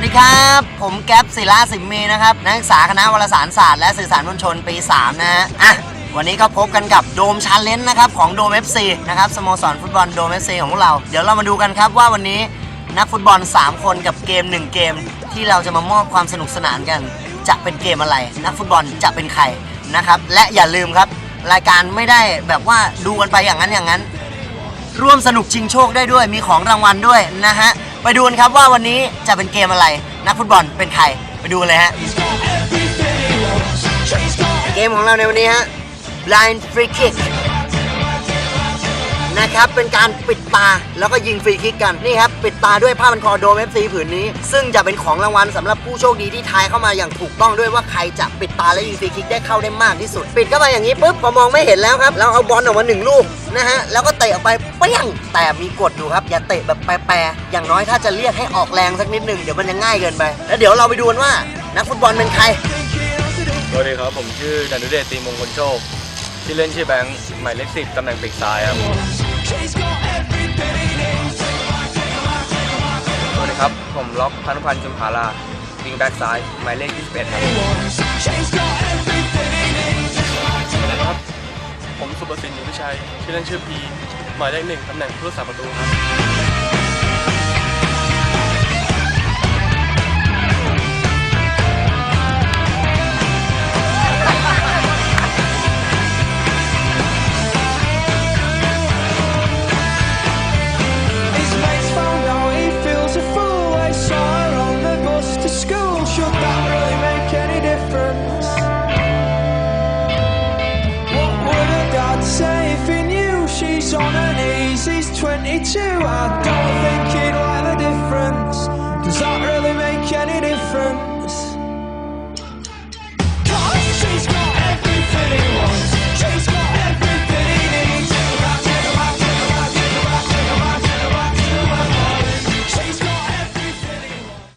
วัสดีครับ ผมแก๊ปศิลาสิมมีนะครับ นักศึกษาคณะวารสารศาสตร์และสื่อสารมวลชนปี 3 นะฮะอะวันนี้ก็พบกันกับโดมชาเลนจ์นะครับของโดม FC นะครับสโมสรฟุตบอลโดม FC ของพวกเรา เดี๋ยวเรามาดูกันครับว่าวันนี้นักฟุตบอล 3 คนกับเกม 1 เกม ที่เราจะมามอบความสนุกสนานกัน จะเป็นเกมอะไร นักฟุตบอลจะเป็นใครนะครับและอย่าลืมครับ รายการไม่ได้แบบว่าดูกันไปอย่างนั้นอย่างนั้น ร่วมสนุกชิงโชคได้ด้วยมีของรางวัลด้วยนะฮะ ไปดูกันครับว่าวันนี้จะเป็นเกมอะไร นักฟุตบอลเป็นใคร ไปดูกันเลยฮะ เกมของเราในวันนี้ฮะ blind free kick นะครับ เป็นการปิดตาแล้วก็ยิงฟรีคิกกันนี่ครับปิดตาด้วยผ้าพันคอโดม FC ผืนนี้ ซึ่งจะเป็นของรางวัลสำหรับผู้โชคดีที่ทายเข้ามาอย่างถูกต้องด้วยว่าใครจะปิดตาและยิงฟรีคิกได้เข้าได้มากที่สุด ปิดเข้าไปอย่างนี้ปุ๊บพอมองไม่เห็นแล้วครับเราเอาบอลออกมาหนึ่งลูกนะฮะแล้วก็เตะออกไปเปี้ยงแต่มีกฎอยู่ครับ อย่าเตะแบบแปรๆอย่างน้อยถ้าจะเรียกให้ออกแรงสักนิดหนึ่งเดี๋ยวมันจะง่ายเกินไป แล้วเดี๋ยวเราไปดูกันว่านักฟุตบอลเป็นใครสวัสดีครับผมชื่อดานุเดชตีมงคลโชค ที่อเล่นชื่อแบงค์หมายเลขสิบตำแหน่งปีกซ้ายครับ สวัสดีครับ ผมล็อกพานุพันธ์จุมพาราวิงแบ็กซ้ายหมายเลข21ครับครับ ผมสุประสิทธิ์อยู่พิชัย ชื่อเล่นชื่อพี หมายเลขหนึ่งตำแหน่งผู้รักษาประตูครับ on her knees. He's 22. I don't think.